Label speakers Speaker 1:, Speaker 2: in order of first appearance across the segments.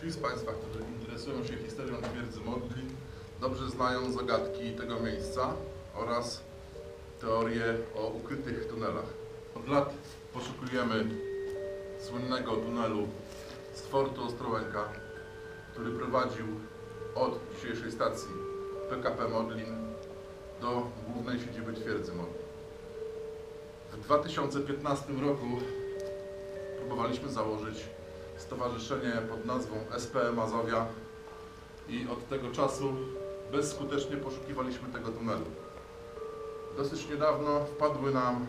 Speaker 1: Ci z Państwa, którzy interesują się historią twierdzy Modlin, dobrze znają zagadki tego miejsca oraz teorie o ukrytych tunelach. Od lat poszukujemy słynnego tunelu z Fortu Ostrołęka, który prowadził od dzisiejszej stacji PKP Modlin do głównej siedziby twierdzy Modlin. W 2015 roku próbowaliśmy założyć stowarzyszenie pod nazwą SPM Mazowia i od tego czasu bezskutecznie poszukiwaliśmy tego tunelu. Dosyć niedawno wpadły nam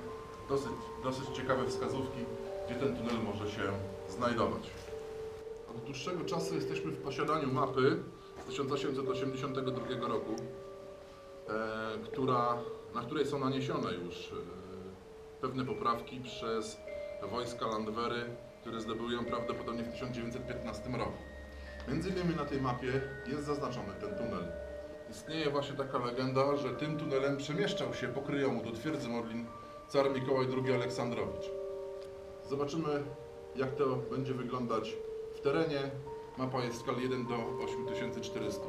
Speaker 1: dosyć, dosyć ciekawe wskazówki, gdzie ten tunel może się znajdować. Od dłuższego czasu jesteśmy w posiadaniu mapy z 1882 roku, e, która, na której są naniesione już e, pewne poprawki przez wojska Landwery, które zdobyły ją prawdopodobnie w 1915 roku. Między innymi na tej mapie jest zaznaczony ten tunel. Istnieje właśnie taka legenda, że tym tunelem przemieszczał się po kryjomu do twierdzy Modlin car Mikołaj II Aleksandrowicz. Zobaczymy, jak to będzie wyglądać w terenie. Mapa jest w skali 1 do 8400.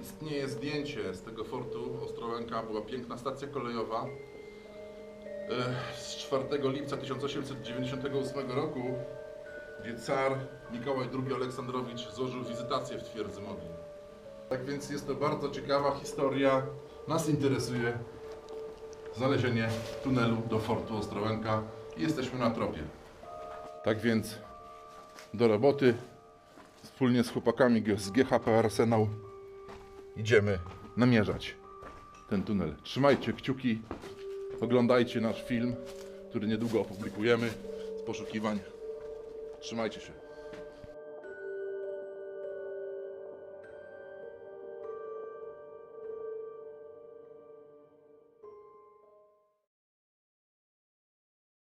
Speaker 1: Istnieje zdjęcie z tego fortu Ostrołęka, była piękna stacja kolejowa. E, Z 4 lipca 1898 roku, gdzie car Mikołaj II Aleksandrowicz złożył wizytację w twierdzy Modlin. Tak więc jest to bardzo ciekawa historia. Nas interesuje znalezienie tunelu do fortu Ostrołęka i jesteśmy na tropie. Tak więc do roboty. Wspólnie z chłopakami z GHP Arsenał idziemy namierzać ten tunel. Trzymajcie kciuki, oglądajcie nasz film, który niedługo opublikujemy z poszukiwań. Trzymajcie się.